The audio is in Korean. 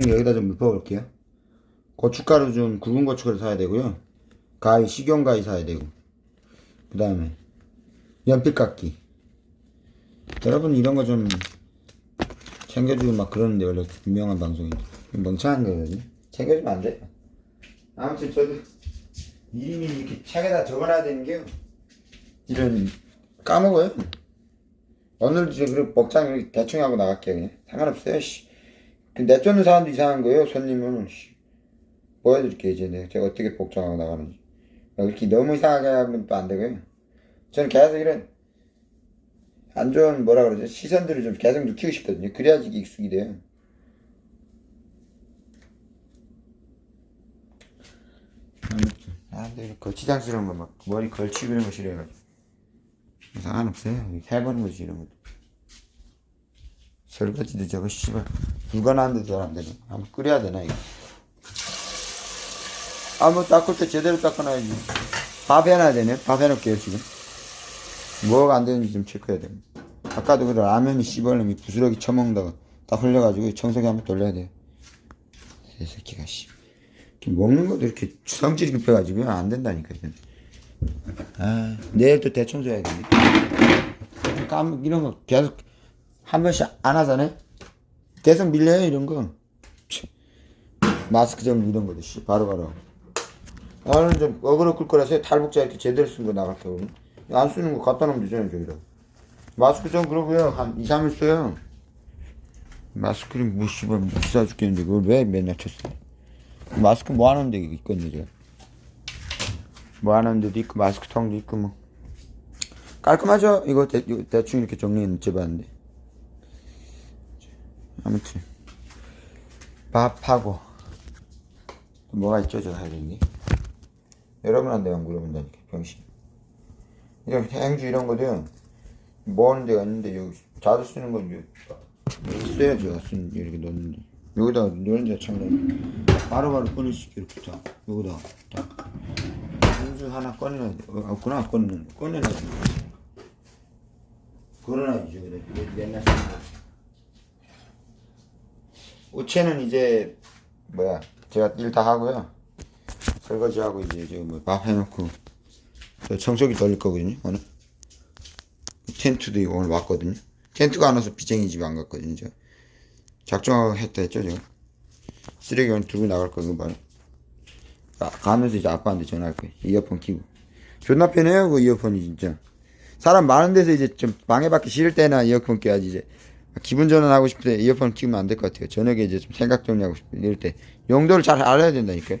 여기다 좀 읊어볼게요. 고춧가루 좀 굵은 고춧가루 사야 되고요. 가위, 식용가위 사야 되고. 그 다음에 연필깎이. 여러분 이런 거 좀 챙겨주고 막 그러는데 원래 유명한 방송인데 멍청한 거거든요. 챙겨주면 안 돼. 아무튼 저도 이름이 이렇게 책에다 적어놔야 되는 게요. 이런 까먹어요. 오늘 저 그리고 복장 대충 하고 나갈게요. 그냥. 상관없어요. 씨. 그 내쫓는 사람도 이상한 거예요. 손님은 씨. 보여드릴게요. 이제 내가 제가 어떻게 복장하고 나가는지. 이렇게 너무 이상하게 하면 또 안 되고요. 저는 계속 이런 안 좋은 뭐라 그러죠 시선들을 좀 계속 느끼고 싶거든요. 그래야지 익숙이 돼요. 아무튼 사람들이 거치장스러운 거 막 머리 걸치고 이런 거 싫어해가지고 상관없어요. 해보는 거지 이런 것도. 설거지도 저거 씨발 불가능한데 잘 안 되네. 한번 끓여야 되나 이거. 아무 닦을 때 제대로 닦아놔야지. 밥 해놔야 되네. 밥 해놓을게요 지금. 뭐가 안 되는지 좀 체크해야 됩니다. 아까도 그래 라면이 씨발놈이 부스러기 처먹다가 다 흘려가지고 청소기 한번 돌려야 돼요. 이 새끼가 씨. 먹는 것도 이렇게 성질이 급해가지고 안 된다니까. 아 내일 또 대청소해야 돼. 깜 이런 거 계속 한 번씩 안 하잖아요. 계속 밀려요 이런 거. 참. 마스크 좀 이런 거도 씨 바로바로. 오늘 좀 어그로 끌 거라서 탈북자 이렇게 제대로 쓴 거 나갈 거거든. 안 쓰는 거 갖다 놓으면 되잖아요 저기다. 마스크 좀 그러고요 한 2, 3일 써요. 마스크를 뭐 씨발 비싸 죽겠는데 그걸 왜 맨날 쳤어? 마스크 뭐 하는 데 있거든요 제가. 뭐 하는 데도 있고 마스크 통도 있고 뭐 깔끔하죠? 이거 대, 대충 이렇게 정리해 줘봤는데 아무튼. 밥하고. 또 뭐가 있죠 저할 일이 여러분한테만 물어본다니까 병신. 이런 행주 이런 거도요 뭐 하는 데가 있는데 여기 자주 쓰는 건 제가 쓴 이렇게 넣는데. 여기다 넣는 데참 바로바로 꺼낼 수 있게 이렇게 딱. 여기다 딱. 행주 하나 꺼내놔야 돼. 어, 없구나 꺼내는 꺼내놔야지 걸어놔야지 저기다 맨날 쓰는 거 우체는 이제 뭐야 제가 일 다 하고요. 설거지하고 이제 지금 뭐밥 해놓고 저 청소기 돌릴 거거든요 오늘. 텐트도 이거 오늘 왔거든요. 텐트가 안 와서 비쟁이 집안 갔거든요 저 작정했다 했죠 제가. 쓰레기 오늘 들고 나갈 거 이거 봐요. 가, 가면서 이제 아빠한테 전화할 거예요 이어폰 끼고. 존나 편해요 그 이어폰이 진짜. 사람 많은 데서 이제 좀 방해받기 싫을 때나 이어폰 껴야지 이제 기분 전환하고 싶을 때 이어폰 끼우면 안 될 것 같아요. 저녁에 이제 좀 생각 정리하고 싶을 때 이럴 때 용도를 잘 알아야 된다니까요.